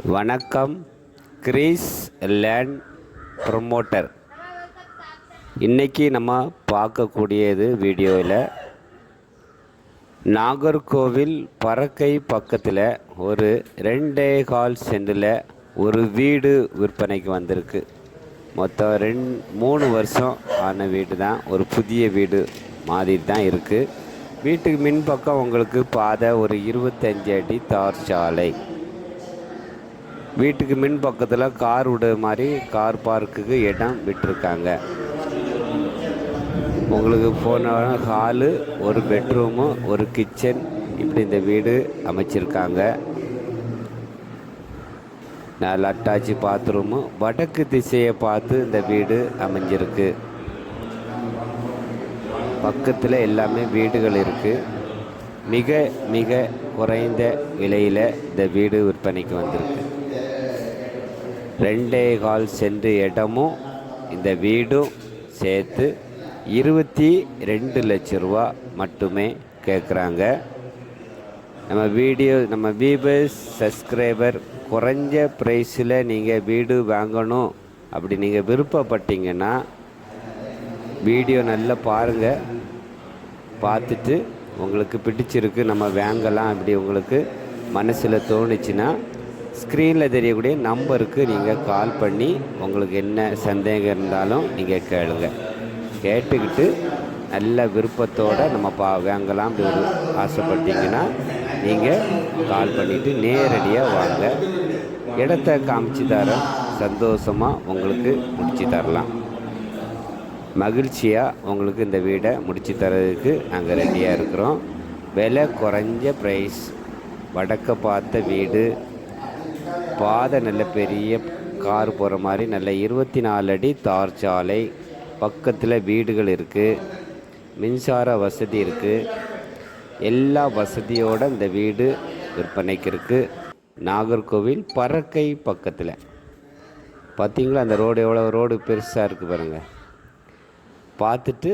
வணக்கம் Greece land promoter. இன்றைக்கி நம்ம பார்க்கக்கூடியது வீடியோவில் நாகர்கோவில் பறக்கை பக்கத்தில் ஒரு ரெண்டே கால் சென்டில் ஒரு வீடு விற்பனைக்கு வந்திருக்கு. மொத்தம் ரெண் மூணு வருஷம் ஆன வீடு தான் ஒரு புதிய வீடு மாதிரி தான் இருக்குது வீட்டுக்கு மின்பக்கம் உங்களுக்கு பாதை ஒரு இருபத்தஞ்சு அடி தார் சாலை. வீட்டுக்கு மின் பக்கத்தில் கார் விடுற மாதிரி கார் பார்க்குக்கு இடம் விட்டுருக்காங்க. உங்களுக்கு போன ஹாலு ஒரு பெட்ரூமு ஒரு கிச்சன் இப்படி இந்த வீடு அமைச்சிருக்காங்க. நாலு அட்டாச்சி பாத்ரூமு வடக்கு திசையை பார்த்து இந்த வீடு அமைஞ்சிருக்கு. பக்கத்தில் எல்லாமே வீடுகள் இருக்குது மிக மிக குறைந்த விலையில் இந்த வீடு விற்பனைக்கு வந்திருக்கு. ரெண்டே கால் சென்று இடமும் இந்த வீடும் சேர்த்து இருபத்தி ரெண்டு லட்ச ரூபா மட்டுமே கேட்குறாங்க. நம்ம வீடியோ நம்ம வீபர்ஸ் சப்ஸ்கிரைபர் குறைஞ்ச ப்ரைஸில் நீங்கள் வீடு வாங்கணும் அப்படி நீங்கள் விருப்பப்பட்டீங்கன்னா வீடியோ நல்லா பாருங்கள் பார்த்துட்டு உங்களுக்கு பிடிச்சிருக்கு நம்ம வாங்கலாம். அப்படி உங்களுக்கு மனசில் தோணுச்சுன்னா ஸ்க்ரீனில் தெரியக்கூடிய நம்பருக்கு நீங்கள் கால் பண்ணி உங்களுக்கு என்ன சந்தேகம் இருந்தாலும் நீங்கள் கேளுங்க. கேட்டுக்கிட்டு நல்ல விருப்பத்தோடு நம்ம பா வாங்கலாம் அப்படி ஒரு ஆசைப்பட்டீங்கன்னா நீங்கள் கால் பண்ணிவிட்டு நேரடியாக வாங்க. இடத்த காமிச்சு தரோம் சந்தோஷமாக உங்களுக்கு முடிச்சு தரலாம். மகிழ்ச்சியாக உங்களுக்கு இந்த வீடை முடித்து தரதுக்கு நாங்கள் ரெடியாக இருக்கிறோம். விலை குறைஞ்ச ப்ரைஸ் வடக்க பார்த்த வீடு பாதை நல்ல பெரிய கார் போகிற மாதிரி நல்ல இருபத்தி நாலு அடி தார் சாலை. பக்கத்தில் வீடுகள் இருக்குது மின்சார வசதி இருக்குது எல்லா வசதியோடு இந்த வீடு விற்பனைக்கு இருக்குது நாகர்கோவில் பறக்கை பக்கத்தில். பார்த்தீங்களா அந்த ரோடு எவ்வளோ ரோடு பெருசாக இருக்குது பாருங்கள் பார்த்துட்டு